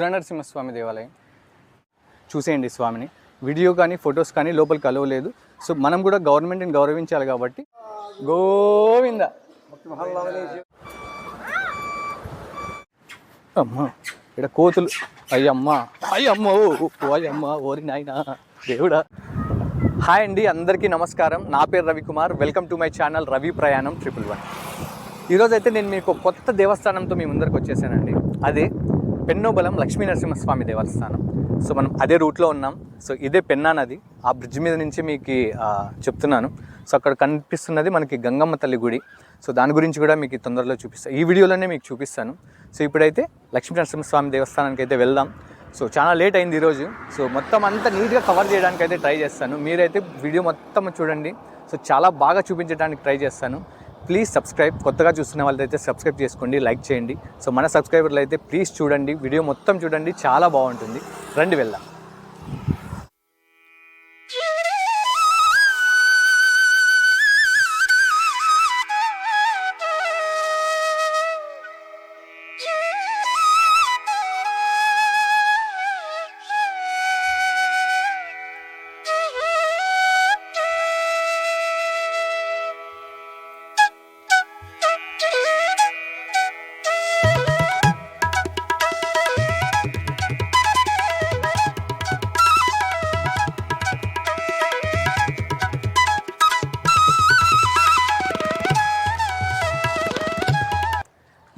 ఉగ్రనరసింహస్వామి దేవాలయం. చూసేయండి స్వామిని. వీడియో కానీ ఫొటోస్ కానీ లోపల కలవలేదు సో మనం కూడా గవర్నమెంట్ని గౌరవించాలి కాబట్టి. గోవింద. అమ్మా ఇక్కడ కోతులు. అయ్యమ్మ. అయ్యమ్మ ఓ అయ్యమ్మ ఓరి నాయనా దేవుడా. హాయ్ అండి అందరికీ నమస్కారం. నా పేరు Ravikumar. Welcome to my channel Ravi ప్రయాణం ట్రిపుల్ వన్ ఈరోజు అయితే నేను మీకు కొత్త దేవస్థానంతో మీ ముందరికి వచ్చేసానండి. అదే పెన్నోబలం లక్ష్మీ నరసింహస్వామి దేవస్థానం. సో మనం అదే రూట్లో ఉన్నాం. సో ఇదే పెన్నా నది. ఆ బ్రిడ్జ్ మీద నుంచి మీకు చెప్తున్నాను. సో అక్కడ కనిపిస్తున్నది మనకి గంగమ్మ తల్లి గుడి. సో దాని గురించి కూడా మీకు తొందరలో చూపిస్తాను ఈ వీడియోలోనే మీకు చూపిస్తాను. సో ఇప్పుడైతే లక్ష్మీ నరసింహస్వామి దేవస్థానానికి అయితే వెళ్దాం. సో చాలా లేట్ అయింది ఈరోజు. సో మొత్తం అంతా నీట్గా కవర్ చేయడానికి అయితే ట్రై చేస్తాను. మీరైతే వీడియో మొత్తం చూడండి. సో చాలా బాగా చూపించడానికి ట్రై చేస్తాను. ప్లీజ్ సబ్స్క్రైబ్ కొత్తగా చూస్తున్న వాళ్ళైతే సబ్స్క్రైబ్ చేసుకోండి లైక్ చేయండి. సో మన సబ్స్క్రైబర్లు అయితే ప్లీజ్ చూడండి. వీడియో మొత్తం చూడండి. చాలా బాగుంటుంది. రండి వెళ్దాం.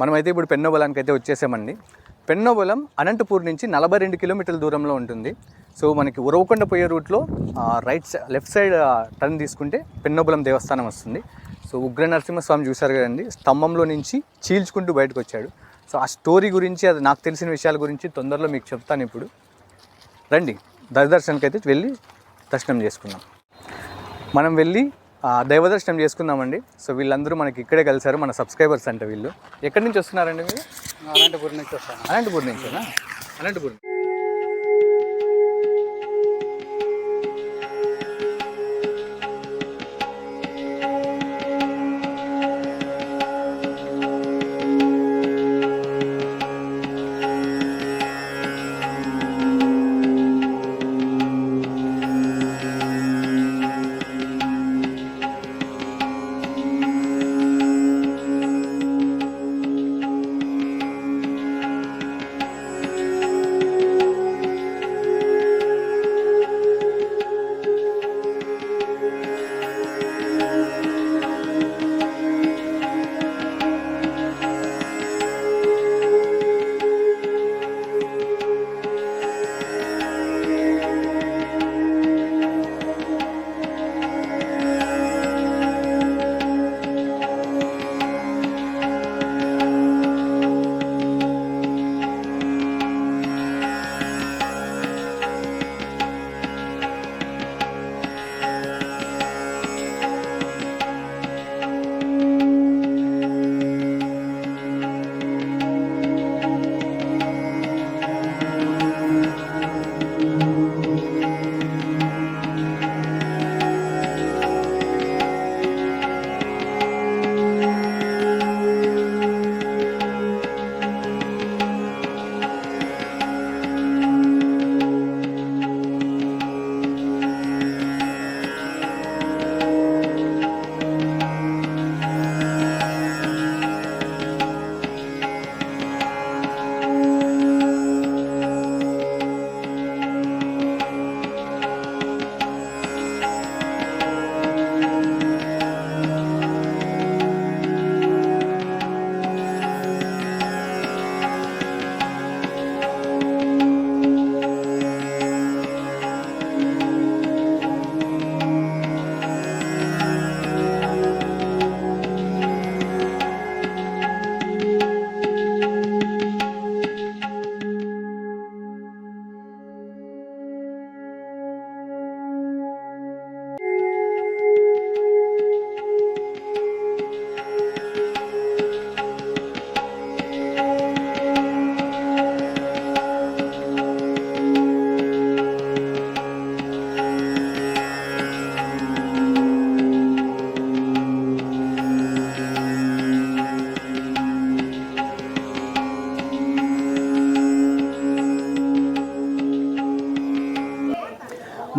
మనమైతే ఇప్పుడు పెన్నోబలానికి అయితే వచ్చేసామండి. పెన్నోబలం అనంతపూర్ నుంచి నలభై రెండు కిలోమీటర్ల దూరంలో ఉంటుంది. సో మనకి ఉరవకొండ పోయే రూట్లో right side left side turn తీసుకుంటే పెన్నోబలం దేవస్థానం వస్తుంది. సో ఉగ్ర నరసింహస్వామి చూశారు కదండి స్తంభంలో నుంచి చీల్చుకుంటూ బయటకు వచ్చాడు సో ఆ స్టోరీ గురించి అది నాకు తెలిసిన విషయాల గురించి తొందరలో మీకు చెప్తాను ఇప్పుడు. రండి దర్శనానికి అయితే వెళ్ళి దర్శనం చేసుకున్నాం మనం వెళ్ళి ఆ, దైవ దర్శనం చేసుకుందామండి. సో వీళ్ళందరూ మనకి ఇక్కడే కలిసారు మన సబ్స్క్రైబర్స్ అంట వీళ్ళు. ఎక్కడి నుంచి వస్తున్నారండి మీరు? అనంతపురం నుంచి వస్తాను అనంతపూర్ నుంచేనా? అనంతపూర్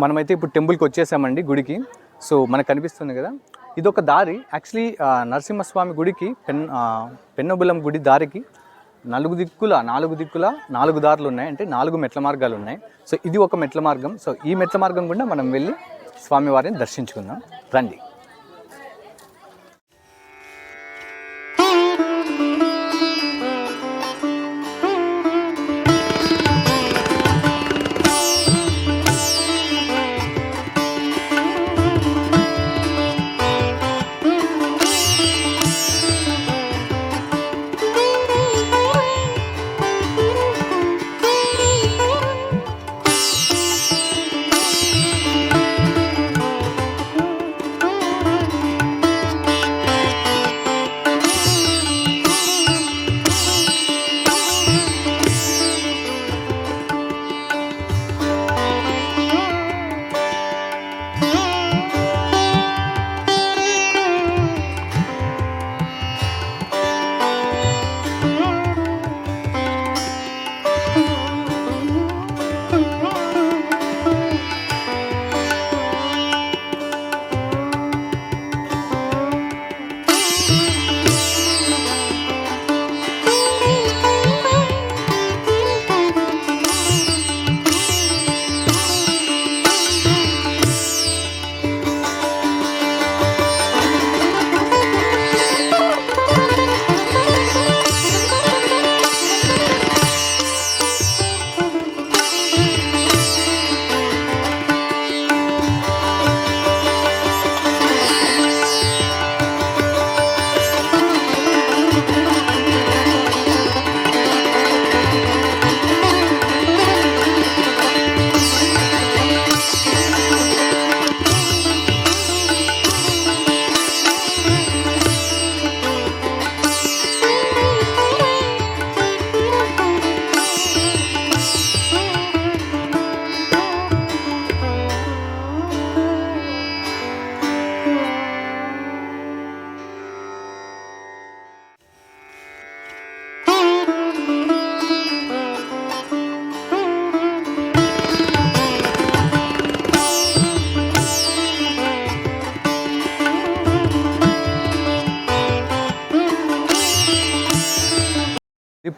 మనమైతే ఇప్పుడు టెంపుల్కి వచ్చేసామండి గుడికి. సో మనకు కనిపిస్తుంది కదా. ఇది ఒక దారి. యాక్చువల్లీ నరసింహస్వామి గుడికి పెన్ పెన్నబులం గుడి దారికి నాలుగు దిక్కుల నాలుగు దిక్కుల నాలుగు దారులు ఉన్నాయి. అంటే నాలుగు మెట్ల మార్గాలు ఉన్నాయి. సో ఇది ఒక మెట్ల మార్గం. సో ఈ మెట్ల మార్గం గుండా మనం వెళ్ళి స్వామివారిని దర్శించుకుందాం. రండి.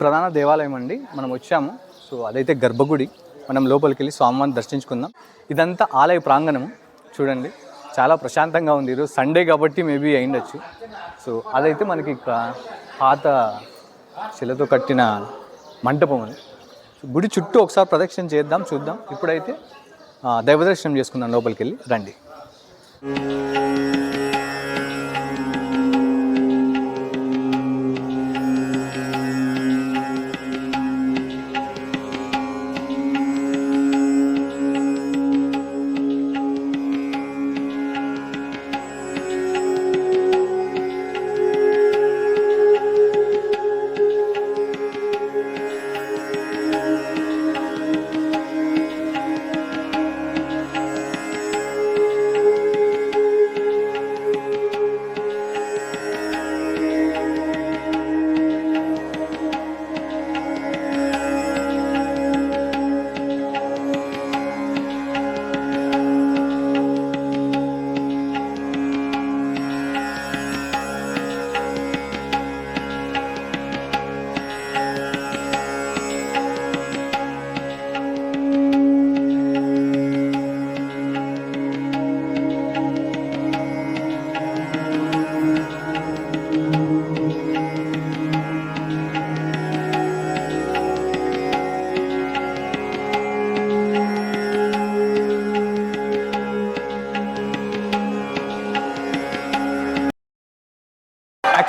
ప్రధాన దేవాలయం అండి. మనం వచ్చాము. సో అదైతే గర్భగుడి. మనం లోపలికి వెళ్ళి స్వామివారిని దర్శించుకుందాం. ఇదంతా ఆలయ ప్రాంగణం. చూడండి. చాలా ప్రశాంతంగా ఉంది. ఈరోజు సండే కాబట్టి మేబీ అయిండొచ్చు సో అదైతే మనకి పాత శిలతో కట్టిన మంటపం అది గుడి చుట్టూ ఒకసారి ప్రదక్షిణ చేద్దాం చూద్దాం. ఇప్పుడైతే దైవదర్శనం దర్శనం చేసుకుందాం లోపలికి వెళ్ళి రండి.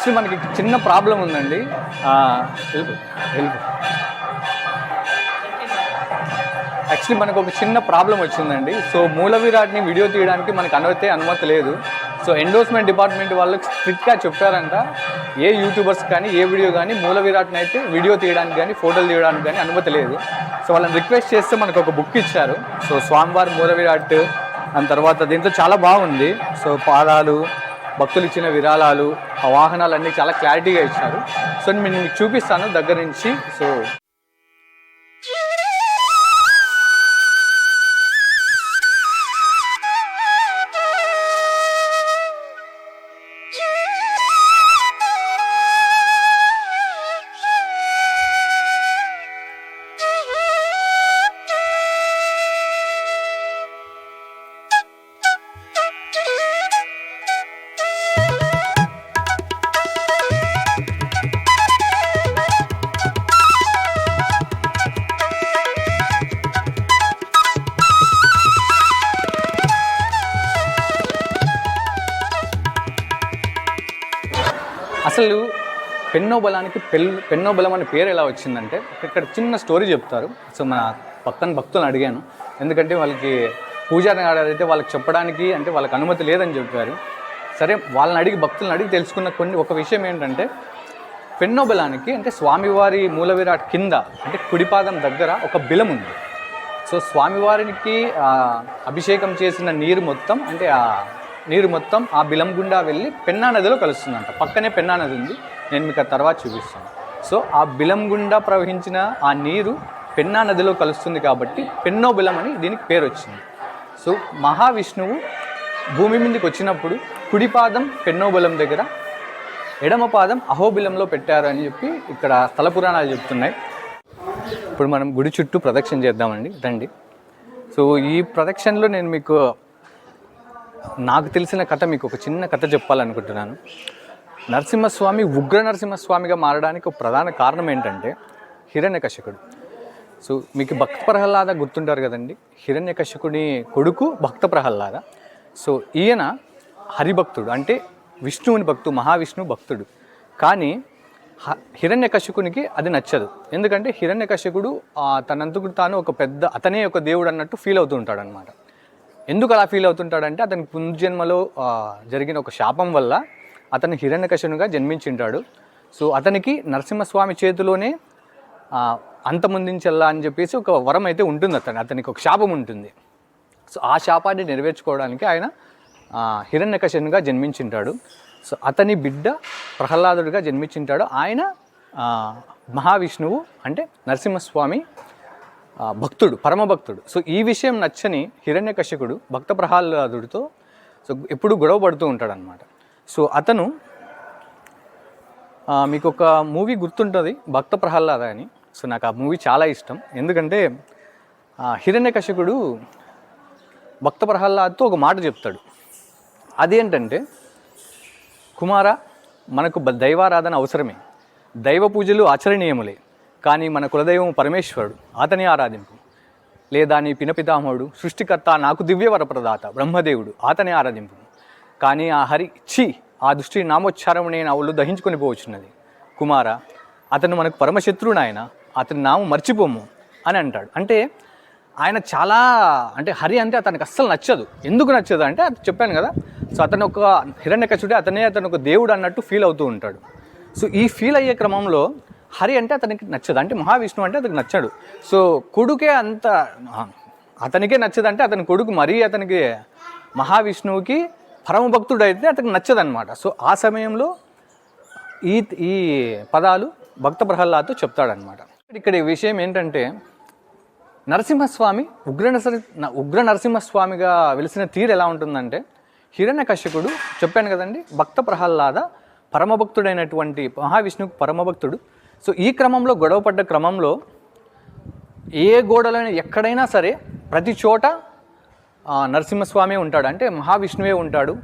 యాక్చువల్లీ మనకి చిన్న ప్రాబ్లం ఉందండి. హెల్ప్ హెల్ప్ యాక్చువల్లీ మనకు ఒక చిన్న ప్రాబ్లం వచ్చిందండి. సో మూల విరాట్ని వీడియో తీయడానికి మనకు అనుమతి అనుమతి లేదు. సో ఎండోర్స్మెంట్ డిపార్ట్మెంట్ వాళ్ళకి స్ట్రిక్ట్గా చెప్పారంట. ఏ యూట్యూబర్స్ కానీ ఏ వీడియో కానీ మూల విరాట్ని అయితే వీడియో తీయడానికి కానీ ఫోటోలు తీయడానికి కానీ అనుమతి లేదు. సో వాళ్ళని రిక్వెస్ట్ చేస్తే మనకు ఒక బుక్ ఇచ్చారు. సో స్వామివారి మూల విరాట్ దాని తర్వాత దీంతో చాలా బాగుంది. సో పాదాలు భక్తులు ఇచ్చిన విరాళాలు ఆ వాహనాలన్నీ చాలా క్లారిటీగా ఇచ్చారు. సో నేను మీకు చూపిస్తాను దగ్గర నుంచి. సో పెన్నోబలానికి పెల్ పెన్నోబలం అనే పేరు ఎలా వచ్చిందంటే ఇక్కడ చిన్న స్టోరీ చెప్తారు. సో మన పక్కన భక్తులను అడిగాను. ఎందుకంటే వాళ్ళకి పూజారి అయితే వాళ్ళకి చెప్పడానికి అంటే వాళ్ళకి అనుమతి లేదని చెప్పారు. సరే వాళ్ళని అడిగి భక్తులను అడిగి తెలుసుకున్న కొన్ని ఒక విషయం ఏంటంటే పెన్నోబలానికి అంటే స్వామివారి మూల విరాట్ కింద అంటే కుడిపాదం దగ్గర ఒక బిలం ఉంది. సో స్వామివారికి అభిషేకం చేసిన నీరు మొత్తం అంటే ఆ నీరు మొత్తం ఆ బిలం గుండా వెళ్ళి పెన్నా నదిలో కలుస్తుందంట. పక్కనే పెన్నా నది ఉంది. నేను మీకు ఆ తర్వాత చూపిస్తాను. సో ఆ బిలం గుండా ప్రవహించిన ఆ నీరు పెన్నా నదిలో కలుస్తుంది కాబట్టి పెన్నో బిలం అని దీనికి పేరు వచ్చింది. సో మహావిష్ణువు భూమి మీదకి వచ్చినప్పుడు కుడిపాదం పెన్నోబలం దగ్గర ఎడమ పాదం అహోబిలంలో పెట్టారు అని చెప్పి ఇక్కడ స్థల పురాణాలు చెప్తున్నాయి. ఇప్పుడు మనం గుడి చుట్టూ ప్రదక్షిణ చేద్దామండి. రండి. సో ఈ ప్రదక్షిణలో నేను మీకు నాకు తెలిసిన కథ మీకు ఒక చిన్న కథ చెప్పాలనుకుంటున్నాను. నరసింహస్వామి ఉగ్ర నరసింహస్వామిగా మారడానికి ఒక ప్రధాన కారణం ఏంటంటే హిరణ్యకశకుడు. సో మీకు భక్త ప్రహ్లాద గుర్తుంటారు కదండి. హిరణ్యకశికుడి కొడుకు భక్త ప్రహ్లాద. సో ఈయన హరిభక్తుడు అంటే విష్ణువుని భక్తుడు మహావిష్ణు భక్తుడు. కానీ హిరణ్యకశకునికి అది నచ్చదు. ఎందుకంటే హిరణ్యకశకుడు ఆ, తనంతకు తాను ఒక పెద్ద అతనే ఒక దేవుడు అన్నట్టు ఫీల్ అవుతూ ఉంటాడు అనమాట ఎందుకు అలా ఫీల్ అవుతుంటాడంటే అతని పునర్జన్మలో జరిగిన ఒక శాపం వల్ల అతను హిరణ్యకశునిగా జన్మించింటాడు. సో అతనికి నరసింహస్వామి చేతిలోనే ఆ, అంతమొందించల్లా అని చెప్పేసి ఒక వరం అయితే ఉంటుంది అతను అతనికి ఒక శాపం ఉంటుంది. సో ఆ శాపాన్ని నెరవేర్చుకోవడానికి ఆయన హిరణ్యకశనుగా జన్మించింటాడు. సో అతని బిడ్డ ప్రహ్లాదుడిగా జన్మించింటాడు. ఆయన మహావిష్ణువు అంటే నరసింహస్వామి భక్తుడు పరమభక్తుడు సో ఈ విషయం నచ్చని హిరణ్యకశికుడు భక్త ప్రహ్లాదుడితో సో ఎప్పుడు గొడవ పడుతూ ఉంటాడనమాట సో అతను మీకు ఒక మూవీ గుర్తుంటుంది భక్త ప్రహ్లాద అని. సో నాకు ఆ మూవీ చాలా ఇష్టం. ఎందుకంటే ఆ, హిరణ్యకశికుడు భక్త ప్రహ్లాద్తో ఒక మాట చెప్తాడు. అదేంటంటే కుమార మనకు దైవారాధన అవసరమే. దైవ పూజలు ఆచరణీయములే. కానీ మన కులదైవం పరమేశ్వరుడు అతని ఆరాధింపు. లేదా నీ పినపితామహుడు సృష్టికర్త నాకు దివ్యవరప్రదాత బ్రహ్మదేవుడు అతని ఆరాధింపు. కానీ ఆ హరి ఛీ ఆ దృష్టి నామోచ్చారం నేను అవులు దహించుకొని పోవచ్చున్నది. కుమార అతను మనకు పరమశత్రువుడు ఆయన అతని నామం మర్చిపోము అని అంటాడు. అంటే ఆయన చాలా అంటే హరి అంటే అతనికి అస్సలు నచ్చదు. ఎందుకు నచ్చదు అంటే అది చెప్పాను కదా సో అతను ఒక హిరణ్యకచుడే అతనే అతను ఒక దేవుడు అన్నట్టు ఫీల్ అవుతూ ఉంటాడు. సో ఈ ఫీల్ అయ్యే క్రమంలో హరి అంటే అతనికి నచ్చదు. అంటే మహావిష్ణువు అంటే అతనికి నచ్చాడు. సో కొడుకే అంత అతనికే నచ్చదు అంటే అతని కొడుకు మరీ అతనికి మహావిష్ణువుకి పరమభక్తుడు అయితే అతనికి నచ్చదనమాట సో ఆ సమయంలో ఈ ఈ పదాలు భక్త ప్రహ్లాద్తో చెప్తాడనమాట ఇక్కడ ఈ విషయం ఏంటంటే నరసింహస్వామి ఉగ్ర నరసి ఉగ్ర నరసింహస్వామిగా వెలిసిన తీరు ఎలా ఉంటుందంటే హిరణ్యకశ్యకుడు చెప్పాను కదండి భక్త ప్రహ్లాద పరమభక్తుడైనటువంటి మహావిష్ణువుకు పరమభక్తుడు సో ఈ క్రమంలో గొడవపడ్డ క్రమంలో ఏ గోడలైనా ఎక్కడైనా సరే ప్రతి చోట నరసింహస్వామి ఉంటాడు. అంటే మహావిష్ణువే ఉంటాడు.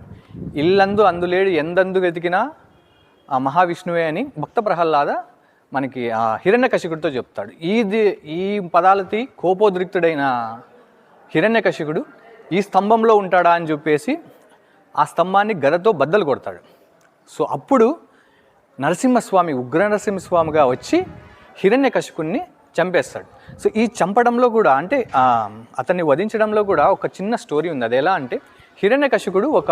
ఇల్లందు అందులేడు ఎందందు వెతికినా ఆ మహావిష్ణువే అని భక్త ప్రహ్లాద మనకి ఆ హిరణ్యకశికుడితో చెప్తాడు. ఇది ఈ పదాలతి కోపోద్రిక్తుడైన హిరణ్యకశికుడు ఈ స్తంభంలో ఉంటాడా అని చెప్పేసి ఆ స్తంభాన్ని గదతో బద్దలు కొడతాడు. సో అప్పుడు నరసింహస్వామి ఉగ్ర నరసింహస్వామిగా వచ్చి హిరణ్యకశికుణ్ణి చంపేస్తాడు. సో ఈ చంపడంలో కూడా అంటే అతన్ని వధించడంలో కూడా ఒక చిన్న స్టోరీ ఉంది. అది ఎలా అంటే హిరణ్యకశికుడు ఒక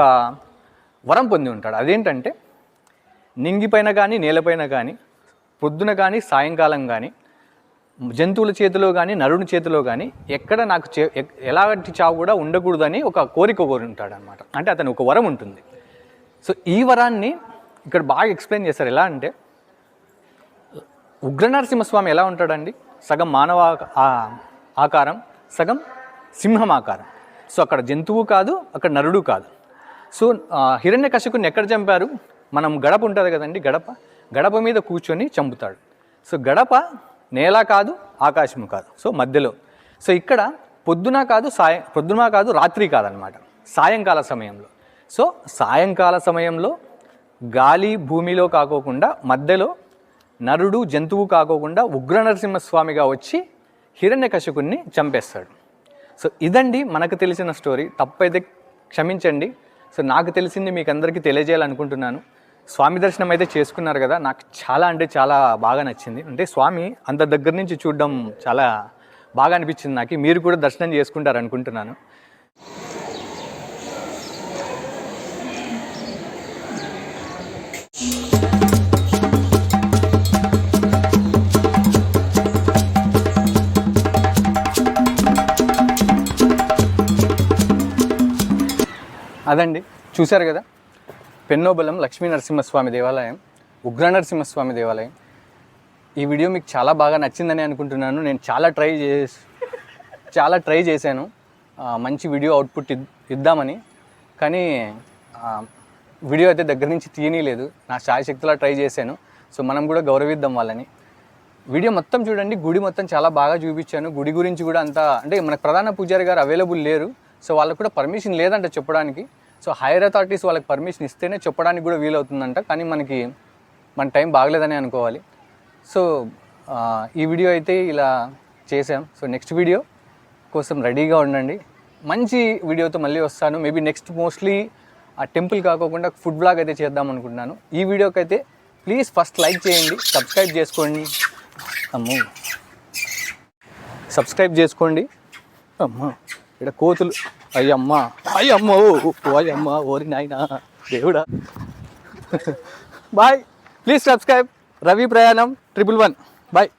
వరం పొంది ఉంటాడు. అదేంటంటే నింగిపైన కానీ నేలపైన కానీ పొద్దున కానీ సాయంకాలం కానీ జంతువుల చేతిలో కానీ నరుని చేతిలో కానీ ఎక్కడ నాకు చే ఎలాంటి చావు కూడా ఉండకూడదని ఒక కోరిక కోరి ఉంటాడు అనమాట అంటే అతను ఒక వరం ఉంటుంది. సో ఈ వరాన్ని ఇక్కడ బాగా ఎక్స్ప్లెయిన్ చేస్తారు ఎలా అంటే ఉగ్రనరసింహస్వామి ఎలా ఉంటాడండి? సగం మానవ ఆకారం సగం సింహం ఆకారం. సో అక్కడ జంతువు కాదు అక్కడ నరుడు కాదు. సో హిరణ్య కశకుని ఎక్కడ చంపారు? మనం గడప ఉంటుంది కదండి గడప. గడప మీద కూర్చొని చంపుతాడు. సో గడప నేల కాదు ఆకాశం కాదు. సో మధ్యలో. సో ఇక్కడ పొద్దున కాదు సాయం పొద్దున కాదు రాత్రి కాదనమాట. సాయంకాల సమయంలో. సో సాయంకాల సమయంలో గాలి భూమిలో కాకోకుండా మధ్యలో నరుడు జంతువు కాకోకుండా ఉగ్ర నరసింహస్వామిగా వచ్చి హిరణ్యకశకుణ్ణి చంపేస్తాడు. సో ఇదండి మనకు తెలిసిన స్టోరీ. తప్పైతే క్షమించండి. సో నాకు తెలిసింది మీకు అందరికీ తెలియజేయాలనుకుంటున్నాను. స్వామి దర్శనం అయితే చేసుకున్నారు కదా నాకు చాలా అంటే చాలా బాగా నచ్చింది. అంటే స్వామి అంత దగ్గర నుంచి చూడడం చాలా బాగా అనిపించింది నాకు. మీరు కూడా దర్శనం చేసుకుంటారు అనుకుంటున్నాను అదండి. చూశారు కదా? పెన్నోబలం లక్ష్మీ నరసింహస్వామి దేవాలయం ఉగ్ర నరసింహస్వామి దేవాలయం. ఈ వీడియో మీకు చాలా బాగా నచ్చిందని అనుకుంటున్నాను. నేను చాలా ట్రై చేసి చాలా ట్రై చేశాను. మంచి వీడియో అవుట్పుట్ ఇద్దామని. కానీ వీడియో అయితే దగ్గర నుంచి తీయనీలేదు. నా శాయశక్తిలా ట్రై చేశాను. సో మనం కూడా గౌరవిద్దాం వాళ్ళని. వీడియో మొత్తం చూడండి. గుడి మొత్తం చాలా బాగా చూపించాను. గుడి గురించి కూడా అంతా అంటే మనకు ప్రధాన పూజారి గారు అవైలబుల్ లేరు. సో వాళ్ళకు కూడా పర్మిషన్ లేదంట చెప్పడానికి. సో హైయర్ అథారిటీస్ వాళ్ళకి పర్మిషన్ ఇస్తేనే చెప్పడానికి కూడా వీలవుతుందంట కానీ మనకి మన టైం బాగలేదని అనుకోవాలి. సో ఈ వీడియో అయితే ఇలా చేసాం సో నెక్స్ట్ వీడియో కోసం రెడీగా ఉండండి. మంచి వీడియోతో మళ్ళీ వస్తాను. మేబీ నెక్స్ట్ మోస్ట్లీ ఆ టెంపుల్ కాకోకుండా ఫుడ్ బ్లాగ్ అయితే చేద్దాం అనుకుంటున్నాను. ఈ వీడియోకి అయితే ప్లీజ్ ఫస్ట్ లైక్ చేయండి సబ్స్క్రైబ్ చేసుకోండి. అమ్మో. సబ్స్క్రైబ్ చేసుకోండి. అమ్మా. ఇక్కడ కోతులు. అయ్యమ్మ అయ్యమ్మో ఓ అయ్యమ్మ ఓరి నాయన దేవుడా. బాయ్ ప్లీజ్ సబ్స్క్రైబ్ రవి ప్రయాణం ట్రిపుల్ వన్ బాయ్.